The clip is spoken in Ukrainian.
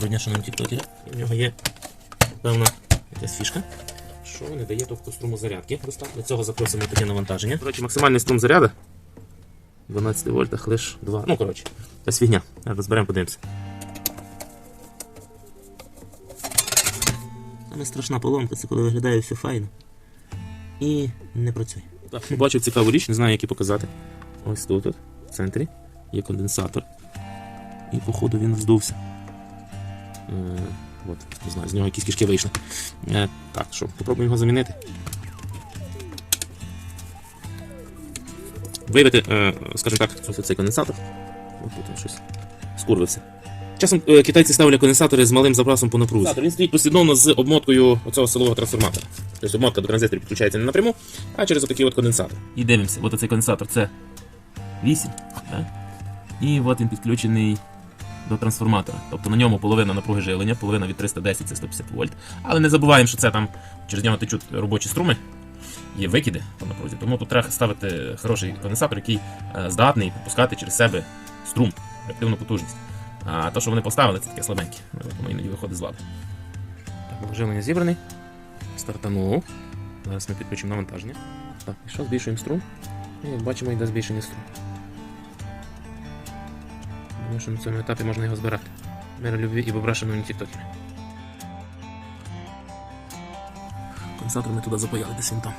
Доброго дня. У нього є певна якась фішка, що не дає тобто струму зарядки достатньо. Цього запросимо таке навантаження. Коротше, максимальний струм заряду 12 вольтах лише 2. Ну, коротше, це фігня. Зараз Розберемо, подивимося. Саме страшна поломка, це коли виглядає все файно і не працює. Так, побачив цікаву річ, не знаю, як її показати. Ось тут, от, в центрі, є конденсатор. І походу він вздувся. Е, от, не знаю, з нього якісь кишки вийшли. Е, так, що, попробуємо його замінити. Виявити, е, скажімо так, ось цей конденсатор. Ось тут щось скурвився. Часом китайці ставлять конденсатори з малим запасом по напрузі. Він стоїть послідовно з обмоткою оцього силового трансформатора. Тобто обмотка до транзисторів підключається не напряму, а через отакий от конденсатор. І дивимося, от оцей конденсатор це 8. Да? І от він підключений до трансформатора. Тобто на ньому половина напруги живлення, половина від 310 це 150 вольт. Але не забуваємо, що це там через нього течуть робочі струми, є викиди по напрузі. Тому тут треба ставити хороший конденсатор, який е, здатний пропускати через себе струм, реактивну потужність. А то, що вони поставили, це таке слабеньке. Ну, Тому іноді виходить з ладу. Так, живлення зібраний. Стартанув. Зараз ми підключимо навантаження. Так, і що, збільшуємо струм. І бачимо, йде збільшення струму. Думаю, що на цьому етапі можна його збирати. Мира любві і бобра тіктокері. Конденсатор ми туди запаяли, десь він там.